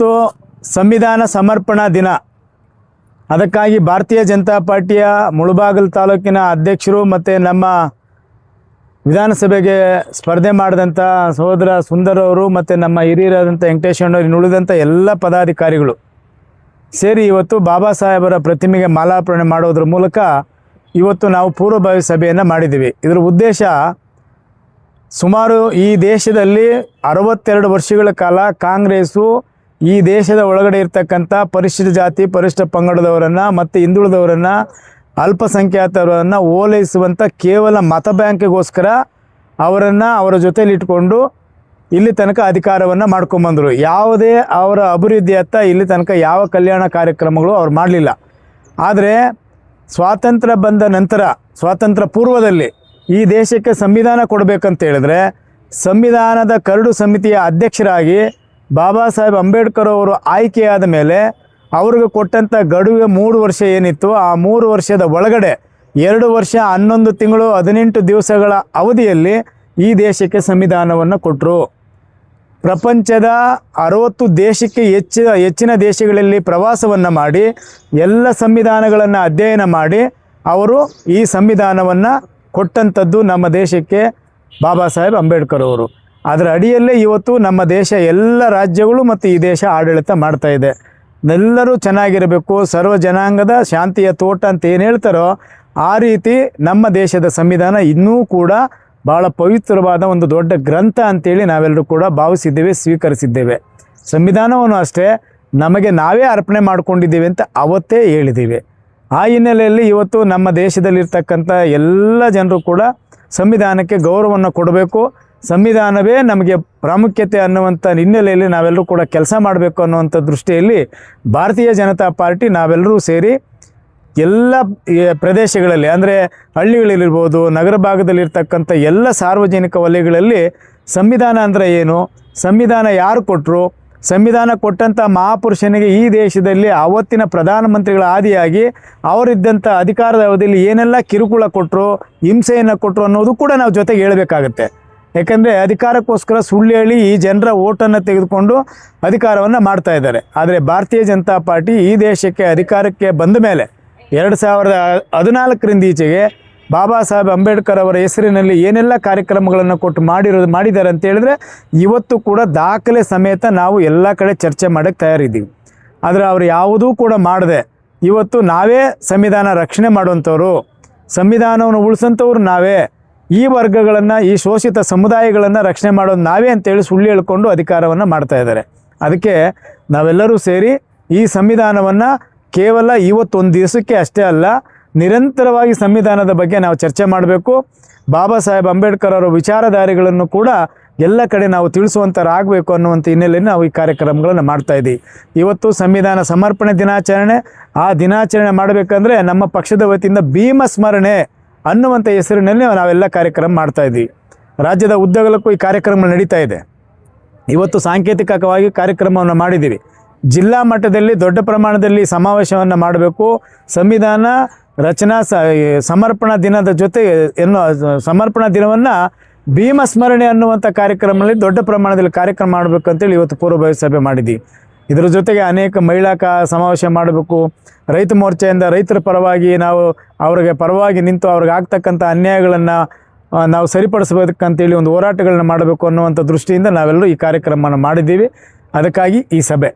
ಇವತ್ತು ಸಂವಿಧಾನ ಸಮರ್ಪಣಾ ದಿನ. ಅದಕ್ಕಾಗಿ ಭಾರತೀಯ ಜನತಾ ಪಾರ್ಟಿಯ ಮುಳುಬಾಗಲ್ ತಾಲೂಕಿನ ಅಧ್ಯಕ್ಷರು ಮತ್ತು ನಮ್ಮ ವಿಧಾನಸಭೆಗೆ ಸ್ಪರ್ಧೆ ಮಾಡಿದಂಥ ಸಹೋದರ ಸುಂದರ್ ಅವರು ಮತ್ತು ನಮ್ಮ ಹಿರಿಯರಾದಂಥ ವೆಂಕಟೇಶ್ ಇನ್ನುಳಿದಂಥ ಎಲ್ಲ ಪದಾಧಿಕಾರಿಗಳು ಸೇರಿ ಇವತ್ತು ಬಾಬಾ ಸಾಹೇಬರ ಪ್ರತಿಮೆಗೆ ಮಾಲಾರ್ಪಣೆ ಮಾಡೋದ್ರ ಮೂಲಕ ಇವತ್ತು ನಾವು ಪೂರ್ವಭಾವಿ ಸಭೆಯನ್ನು ಮಾಡಿದ್ದೀವಿ. ಇದರ ಉದ್ದೇಶ ಸುಮಾರು ಈ ದೇಶದಲ್ಲಿ ಅರವತ್ತೆರಡು ವರ್ಷಗಳ ಕಾಲ ಕಾಂಗ್ರೆಸ್ಸು ಈ ದೇಶದ ಒಳಗಡೆ ಇರ್ತಕ್ಕಂಥ ಪರಿಶಿಷ್ಟ ಜಾತಿ, ಪರಿಶಿಷ್ಟ ಪಂಗಡದವರನ್ನು ಮತ್ತು ಹಿಂದುಳಿದವರನ್ನು, ಅಲ್ಪಸಂಖ್ಯಾತರನ್ನು ಓಲೈಸುವಂಥ ಕೇವಲ ಮತ ಬ್ಯಾಂಕಿಗೋಸ್ಕರ ಅವರನ್ನು ಅವರ ಜೊತೆಯಲ್ಲಿ ಇಟ್ಕೊಂಡು ಇಲ್ಲಿ ತನಕ ಅಧಿಕಾರವನ್ನು ಮಾಡ್ಕೊಂಬಂದರು ಯಾವುದೇ ಅವರ ಅಭಿವೃದ್ಧಿಯತ್ತ ಇಲ್ಲಿ ತನಕ ಯಾವ ಕಲ್ಯಾಣ ಕಾರ್ಯಕ್ರಮಗಳು ಅವ್ರು ಮಾಡಲಿಲ್ಲ. ಆದರೆ ಸ್ವಾತಂತ್ರ್ಯ ಬಂದ ನಂತರ, ಸ್ವಾತಂತ್ರ್ಯ ಪೂರ್ವದಲ್ಲಿ ಈ ದೇಶಕ್ಕೆ ಸಂವಿಧಾನ ಕೊಡಬೇಕಂತ ಹೇಳಿದ್ರೆ, ಸಂವಿಧಾನದ ಕರಡು ಸಮಿತಿಯ ಅಧ್ಯಕ್ಷರಾಗಿ ಬಾಬಾ ಸಾಹೇಬ್ ಅಂಬೇಡ್ಕರ್ ಅವರು ಆಯ್ಕೆಯಾದ ಮೇಲೆ ಅವ್ರಿಗೆ ಕೊಟ್ಟಂಥ ಗಡುವೆ ಮೂರು ವರ್ಷ ಏನಿತ್ತು, ಆ ಮೂರು ವರ್ಷದ ಒಳಗಡೆ ಎರಡು ವರ್ಷ ಹನ್ನೊಂದು ತಿಂಗಳು ಹದಿನೆಂಟು ದಿವಸಗಳ ಅವಧಿಯಲ್ಲಿ ಈ ದೇಶಕ್ಕೆ ಸಂವಿಧಾನವನ್ನು ಕೊಟ್ಟರು ಪ್ರಪಂಚದ ಅರವತ್ತು ದೇಶಕ್ಕೆ ಹೆಚ್ಚು ಹೆಚ್ಚಿನ ದೇಶಗಳಲ್ಲಿ ಪ್ರವಾಸವನ್ನು ಮಾಡಿ, ಎಲ್ಲ ಸಂವಿಧಾನಗಳನ್ನು ಅಧ್ಯಯನ ಮಾಡಿ ಅವರು ಈ ಸಂವಿಧಾನವನ್ನು ಕೊಟ್ಟಂಥದ್ದು ನಮ್ಮ ದೇಶಕ್ಕೆ ಬಾಬಾ ಸಾಹೇಬ್ ಅಂಬೇಡ್ಕರ್ ಅವರು. ಅದರ ಅಡಿಯಲ್ಲೇ ಇವತ್ತು ನಮ್ಮ ದೇಶ ಎಲ್ಲ ರಾಜ್ಯಗಳು ಮತ್ತು ಈ ದೇಶ ಆಡಳಿತ ಮಾಡ್ತಾ ಇದೆ. ಎಲ್ಲರೂ ಚೆನ್ನಾಗಿರಬೇಕು, ಸರ್ವ ಜನಾಂಗದ ಶಾಂತಿಯ ತೋಟ ಅಂತ ಏನು ಹೇಳ್ತಾರೋ ಆ ರೀತಿ ನಮ್ಮ ದೇಶದ ಸಂವಿಧಾನ ಇನ್ನೂ ಕೂಡ ಭಾಳ ಪವಿತ್ರವಾದ ಒಂದು ದೊಡ್ಡ ಗ್ರಂಥ ಅಂತೇಳಿ ನಾವೆಲ್ಲರೂ ಕೂಡ ಭಾವಿಸಿದ್ದೇವೆ, ಸ್ವೀಕರಿಸಿದ್ದೇವೆ. ಸಂವಿಧಾನವನ್ನು ಅಷ್ಟೇ ನಮಗೆ ನಾವೇ ಅರ್ಪಣೆ ಮಾಡ್ಕೊಂಡಿದ್ದೀವಿ ಅಂತ ಅವತ್ತೇ ಹೇಳಿದ್ದೀವಿ. ಆ ಹಿನ್ನೆಲೆಯಲ್ಲಿ ಇವತ್ತು ನಮ್ಮ ದೇಶದಲ್ಲಿರ್ತಕ್ಕಂಥ ಎಲ್ಲ ಜನರು ಕೂಡ ಸಂವಿಧಾನಕ್ಕೆ ಗೌರವವನ್ನು ಕೊಡಬೇಕು. ಸಂವಿಧಾನವೇ ನಮಗೆ ಪ್ರಾಮುಖ್ಯತೆ ಅನ್ನುವಂಥ ಹಿನ್ನೆಲೆಯಲ್ಲಿ ನಾವೆಲ್ಲರೂ ಕೂಡ ಕೆಲಸ ಮಾಡಬೇಕು ಅನ್ನುವಂಥ ದೃಷ್ಟಿಯಲ್ಲಿ ಭಾರತೀಯ ಜನತಾ ಪಾರ್ಟಿ ನಾವೆಲ್ಲರೂ ಸೇರಿ ಎಲ್ಲ ಪ್ರದೇಶಗಳಲ್ಲಿ, ಅಂದರೆ ಹಳ್ಳಿಗಳಲ್ಲಿರ್ಬೋದು, ನಗರ ಭಾಗದಲ್ಲಿರ್ತಕ್ಕಂಥ ಎಲ್ಲ ಸಾರ್ವಜನಿಕ ವಲಯಗಳಲ್ಲಿ ಸಂವಿಧಾನ ಅಂದರೆ ಏನು? ಸಂವಿಧಾನ ಯಾರು ಕೊಟ್ಟರು ಸಂವಿಧಾನ ಕೊಟ್ಟಂಥ ಮಹಾಪುರುಷನಿಗೆ ಈ ದೇಶದಲ್ಲಿ ಅವತ್ತಿನ ಪ್ರಧಾನಮಂತ್ರಿಗಳ ಆದಿಯಾಗಿ ಅವರಿದ್ದಂಥ ಅಧಿಕಾರದ ಅವಧಿಯಲ್ಲಿ ಏನೆಲ್ಲ ಕಿರುಕುಳ ಕೊಟ್ಟರು ಹಿಂಸೆಯನ್ನು ಕೊಟ್ಟರು ಅನ್ನೋದು ಕೂಡ ನಾವು ಜೊತೆಗೆ ಹೇಳಬೇಕಾಗತ್ತೆ. ಯಾಕಂದರೆ ಅಧಿಕಾರಕ್ಕೋಸ್ಕರ ಸುಳ್ಳು ಹೇಳಿ ಈ ಜನರ ಓಟನ್ನು ತೆಗೆದುಕೊಂಡು ಅಧಿಕಾರವನ್ನು ಮಾಡ್ತಾ ಇದ್ದಾರೆ. ಆದರೆ ಭಾರತೀಯ ಜನತಾ ಪಾರ್ಟಿ ಈ ದೇಶಕ್ಕೆ ಅಧಿಕಾರಕ್ಕೆ ಬಂದ ಮೇಲೆ ಎರಡು ಸಾವಿರದ ಹದಿನಾಲ್ಕರಿಂದ ಈಚೆಗೆ ಬಾಬಾ ಸಾಹೇಬ್ ಅಂಬೇಡ್ಕರ್ ಅವರ ಹೆಸರಿನಲ್ಲಿ ಏನೆಲ್ಲ ಕಾರ್ಯಕ್ರಮಗಳನ್ನು ಕೊಟ್ಟು ಮಾಡಿರೋದು ಮಾಡಿದ್ದಾರೆ ಅಂತ ಹೇಳಿದ್ರೆ ಇವತ್ತು ಕೂಡ ದಾಖಲೆ ಸಮೇತ ನಾವು ಎಲ್ಲ ಕಡೆ ಚರ್ಚೆ ಮಾಡೋಕ್ಕೆ ತಯಾರಿದ್ದೀವಿ. ಆದರೆ ಅವರು ಯಾವುದೂ ಕೂಡ ಮಾಡದೆ ಇವತ್ತು ನಾವೇ ಸಂವಿಧಾನ ರಕ್ಷಣೆ ಮಾಡುವಂಥವ್ರು, ಸಂವಿಧಾನವನ್ನು ಉಳಿಸೋಂಥವ್ರು ನಾವೇ ಈ ವರ್ಗಗಳನ್ನು, ಈ ಶೋಷಿತ ಸಮುದಾಯಗಳನ್ನು ರಕ್ಷಣೆ ಮಾಡೋದು ನಾವೇ ಅಂತೇಳಿ ಸುಳ್ಳು ಹೇಳ್ಕೊಂಡು ಅಧಿಕಾರವನ್ನು ಮಾಡ್ತಾ ಇದ್ದಾರೆ. ಅದಕ್ಕೆ ನಾವೆಲ್ಲರೂ ಸೇರಿ ಈ ಸಂವಿಧಾನವನ್ನು ಕೇವಲ ಇವತ್ತೊಂದು ದಿವಸಕ್ಕೆ ಅಷ್ಟೇ ಅಲ್ಲ, ನಿರಂತರವಾಗಿ ಸಂವಿಧಾನದ ಬಗ್ಗೆ ನಾವು ಚರ್ಚೆ ಮಾಡಬೇಕು. ಬಾಬಾ ಸಾಹೇಬ್ ಅಂಬೇಡ್ಕರ್ ಅವರ ವಿಚಾರಧಾರೆಗಳನ್ನು ಕೂಡ ಎಲ್ಲ ಕಡೆ ನಾವು ತಿಳಿಸುವಂಥರಾಗಬೇಕು ಅನ್ನುವಂಥ ಹಿನ್ನೆಲೆಯಲ್ಲಿ ನಾವು ಈ ಕಾರ್ಯಕ್ರಮಗಳನ್ನು ಮಾಡ್ತಾ ಇದ್ದೀವಿ. ಇವತ್ತು ಸಂವಿಧಾನ ಸಮರ್ಪಣೆ ದಿನಾಚರಣೆ. ಆ ದಿನಾಚರಣೆ ಮಾಡಬೇಕಂದ್ರೆ ನಮ್ಮ ಪಕ್ಷದ ವತಿಯಿಂದ ಭೀಮ ಸ್ಮರಣೆ ಅನ್ನುವಂಥ ಹೆಸರಿನಲ್ಲಿ ನಾವೆಲ್ಲ ಕಾರ್ಯಕ್ರಮ ಮಾಡ್ತಾ ಇದ್ದೀವಿ ರಾಜ್ಯದ ಉದ್ದಗಲಕ್ಕೂ ಈ ಕಾರ್ಯಕ್ರಮ ನಡೀತಾ ಇದೆ. ಇವತ್ತು ಸಾಂಕೇತಿಕವಾಗಿ ಕಾರ್ಯಕ್ರಮವನ್ನು ಮಾಡಿದ್ದೀವಿ. ಜಿಲ್ಲಾ ಮಟ್ಟದಲ್ಲಿ ದೊಡ್ಡ ಪ್ರಮಾಣದಲ್ಲಿ ಸಮಾವೇಶವನ್ನು ಮಾಡಬೇಕು. ಸಂವಿಧಾನ ರಚನಾ ಸಮರ್ಪಣಾ ದಿನದ ಜೊತೆ ಏನು ಸಮರ್ಪಣಾ ದಿನವನ್ನು ಭೀಮ ಸ್ಮರಣೆ ಅನ್ನುವಂಥ ಕಾರ್ಯಕ್ರಮದಲ್ಲಿ ದೊಡ್ಡ ಪ್ರಮಾಣದಲ್ಲಿ ಕಾರ್ಯಕ್ರಮ ಮಾಡಬೇಕಂತೇಳಿ ಇವತ್ತು ಪೂರ್ವಭಾವಿ ಸಭೆ ಮಾಡಿದ್ದೀವಿ ಇದರ ಜೊತೆಗೆ ಅನೇಕ ಮಹಿಳಾ ಕಾ ಸಮಾವೇಶ ಮಾಡಬೇಕು. ರೈತ ಮೋರ್ಚೆಯಿಂದ ರೈತರ ಪರವಾಗಿ ನಾವು ಅವರಿಗೆ ಪರವಾಗಿ ನಿಂತು ಅವ್ರಿಗೆ ಆಗ್ತಕ್ಕಂಥ ಅನ್ಯಾಯಗಳನ್ನು ನಾವು ಸರಿಪಡಿಸಬೇಕಂತೇಳಿ ಒಂದು ಹೋರಾಟಗಳನ್ನ ಮಾಡಬೇಕು ಅನ್ನುವಂಥ ದೃಷ್ಟಿಯಿಂದ ನಾವೆಲ್ಲರೂ ಈ ಕಾರ್ಯಕ್ರಮವನ್ನು ಮಾಡಿದ್ದೀವಿ. ಅದಕ್ಕಾಗಿ ಈ ಸಭೆ.